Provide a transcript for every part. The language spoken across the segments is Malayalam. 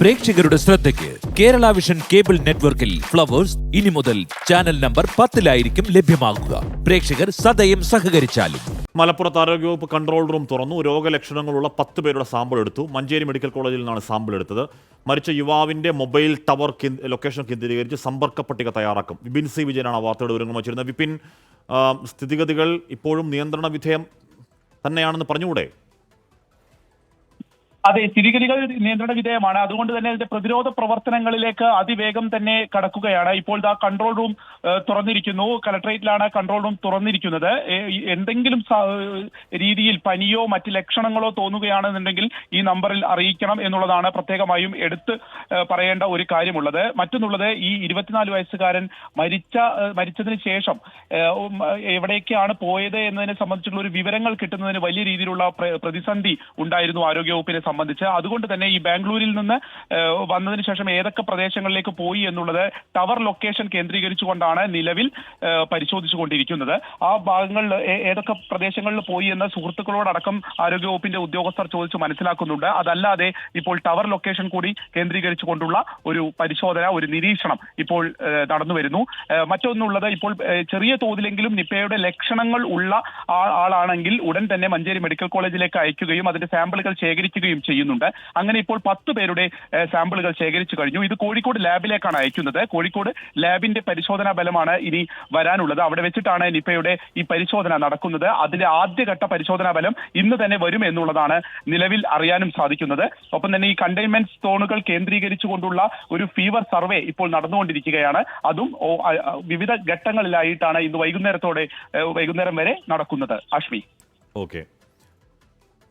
പ്രേക്ഷകരുടെ ശ്രദ്ധയ്ക്ക് കേരള വിഷൻ കേബിൾ നെറ്റ്വർക്കിൽ ഫ്ലവേഴ്സ് ഇനി മുതൽ ചാനൽ നമ്പർ പത്തിലായിരിക്കും ലഭ്യമാകുക. പ്രേക്ഷകർ സദയം സഹകരിച്ചാലും. മലപ്പുറത്ത് ആരോഗ്യവകുപ്പ് കൺട്രോൾ റൂം തുറന്നു. രോഗലക്ഷണങ്ങളുള്ള പത്ത് പേരുടെ സാമ്പിൾ എടുത്തു. മഞ്ചേരി മെഡിക്കൽ കോളേജിൽ നിന്നാണ് സാമ്പിൾ എടുത്തത്. മരിച്ച യുവാവിന്റെ മൊബൈൽ ടവർ ലൊക്കേഷൻ കേന്ദ്രീകരിച്ച് സമ്പർക്ക പട്ടിക തയ്യാറാക്കും. വിപിൻ സി വിജയനാണ് വാർത്തയുടെ വിവരങ്ങൾ വച്ചിരുന്നത്. വിപിൻ സ്ഥിതിഗതികൾ ഇപ്പോഴും നിയന്ത്രണ വിധേയം തന്നെയാണെന്ന് പറഞ്ഞുകൂടെ? അതെ സ്ഥിതിഗതികൾ നിയന്ത്രണ വിധേയമാണ്. അതുകൊണ്ട് തന്നെ അതിന്റെ പ്രതിരോധ പ്രവർത്തനങ്ങളിലേക്ക് അതിവേഗം തന്നെ കടക്കുകയാണ്. ഇപ്പോൾ ദാ കൺട്രോൾ റൂം തുറന്നിരിക്കുന്നു. കലക്ടറേറ്റിലാണ് കൺട്രോൾ റൂം തുറന്നിരിക്കുന്നത്. എന്തെങ്കിലും രീതിയിൽ പനിയോ മറ്റ് ലക്ഷണങ്ങളോ തോന്നുകയാണെന്നുണ്ടെങ്കിൽ ഈ നമ്പറിൽ അറിയിക്കണം എന്നുള്ളതാണ് പ്രത്യേകമായും എടുത്ത് പറയേണ്ട ഒരു കാര്യമുള്ളത്. മറ്റൊന്നുള്ളത് ഈ ഇരുപത്തിനാല് വയസ്സുകാരൻ മരിച്ച മരിച്ചതിന് ശേഷം എവിടേക്കാണ് പോയത് എന്നതിനെ സംബന്ധിച്ചുള്ള ഒരു വിവരങ്ങൾ കിട്ടുന്നതിന് വലിയ രീതിയിലുള്ള പ്രതിസന്ധി ഉണ്ടായിരുന്നു ആരോഗ്യവകുപ്പിനെ സംബന്ധിച്ച് അതുകൊണ്ട് തന്നെ ഈ ബാംഗ്ലൂരിൽ നിന്ന് വന്നതിന് ശേഷം ഏതൊക്കെ പ്രദേശങ്ങളിലേക്ക് പോയി എന്നുള്ളത് ടവർ ലൊക്കേഷൻ കേന്ദ്രീകരിച്ചുകൊണ്ടാണ് നിലവിൽ പരിശോധിച്ചുകൊണ്ടിരിക്കുന്നത്. ആ ഭാഗങ്ങളിൽ ഏതൊക്കെ പ്രദേശങ്ങളിൽ പോയി എന്ന് സുഹൃത്തുക്കളോടക്കം ആരോഗ്യവകുപ്പിന്റെ ഉദ്യോഗസ്ഥർ ചോദിച്ച് മനസ്സിലാക്കുന്നുണ്ട്. അതല്ലാതെ ഇപ്പോൾ ടവർ ലൊക്കേഷൻ കൂടി കേന്ദ്രീകരിച്ചുകൊണ്ടുള്ള ഒരു പരിശോധന ഒരു നിരീക്ഷണം ഇപ്പോൾ നടന്നു വരുന്നു. മറ്റൊന്നുള്ളത് ഇപ്പോൾ ചെറിയ തോതിലെങ്കിലും നിപ്പയുടെ ലക്ഷണങ്ങൾ ഉള്ള ആളാണെങ്കിൽ ഉടൻ തന്നെ മഞ്ചേരി മെഡിക്കൽ കോളേജിലേക്ക് അയക്കുകയും അതിന്റെ സാമ്പിളുകൾ ശേഖരിക്കുകയും ചെയ്യുന്നുണ്ട്. അങ്ങനെ ഇപ്പോൾ പത്ത് പേരുടെ സാമ്പിളുകൾ ശേഖരിച്ചു കഴിഞ്ഞു. ഇത് കോഴിക്കോട് ലാബിലേക്കാണ് അയക്കുന്നത്. കോഴിക്കോട് ലാബിന്റെ പരിശോധനാ ബലമാണ് ഇനി വരാനുള്ളത്. അവിടെ വെച്ചിട്ടാണ് നിപ്പയുടെ ഈ പരിശോധന നടക്കുന്നത്. അതിന്റെ ആദ്യഘട്ട പരിശോധനാ ബലം ഇന്ന് തന്നെ വരും എന്നുള്ളതാണ് നിലവിൽ അറിയാനും സാധിക്കുന്നത്. ഒപ്പം തന്നെ ഈ കണ്ടെയ്ൻമെന്റ് സോണുകൾ കേന്ദ്രീകരിച്ചുകൊണ്ടുള്ള ഒരു ഫീവർ സർവേ ഇപ്പോൾ നടന്നുകൊണ്ടിരിക്കുകയാണ്. അതും വിവിധ ഘട്ടങ്ങളിലായിട്ടാണ് ഇന്ന് വൈകുന്നേരത്തോടെ വൈകുന്നേരം വരെ നടക്കുന്നത്. അഷ്മി ഓക്കെ.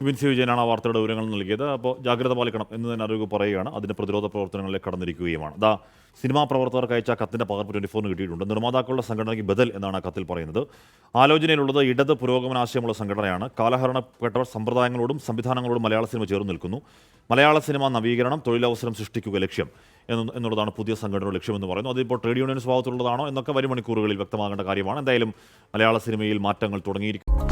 വിപിൻ സി വിജയനാണ് ആ വാർത്തയുടെ വിവരങ്ങൾ നൽകിയത്. അപ്പോൾ ജാഗ്രത പാലിക്കണം എന്ന് തന്നെ അറിവ് പറയുകയാണ്. അതിന്റെ പ്രതിരോധ പ്രവർത്തനങ്ങളിലേക്ക് കടന്നിരിക്കുകയുമാണ്. ദാ സിനിമാ പ്രവർത്തകർക്ക് അയച്ച കത്തിന്റെ പകർപ്പ് ട്വന്റി ഫോറിന് കിട്ടിയിട്ടുണ്ട്. നിർമ്മാതാക്കളുടെ സംഘടനയ്ക്ക് ബദൽ എന്നാണ് കത്തിൽ പറയുന്നത്. ആലോചനയിലുള്ളത് ഇടത് പുരോഗമനാശയമുള്ള സംഘടനയാണ്. കാലഹരണപ്പെട്ട സമ്പ്രദായങ്ങളോടും സംവിധാനങ്ങളോടും മലയാള സിനിമ ചേർന്ന് നിൽക്കുന്നു. മലയാള സിനിമ നവീകരണം തൊഴിലവസരം സൃഷ്ടിക്കുക ലക്ഷ്യം എന്ന് എന്നുള്ളതാണ് പുതിയ സംഘടനയുടെ ലക്ഷ്യമെന്ന് പറയുന്നു അതിപ്പോൾ ട്രേഡ് യൂണിയൻ സ്വഭാവത്തിലുള്ളതാണോ എന്നൊക്കെ വരും മണിക്കൂറുകളിൽ വ്യക്തമാകേണ്ട കാര്യമാണ്. എന്തായാലും മലയാള സിനിമയിൽ മാറ്റങ്ങൾ തുടങ്ങിയിരിക്കുന്നു.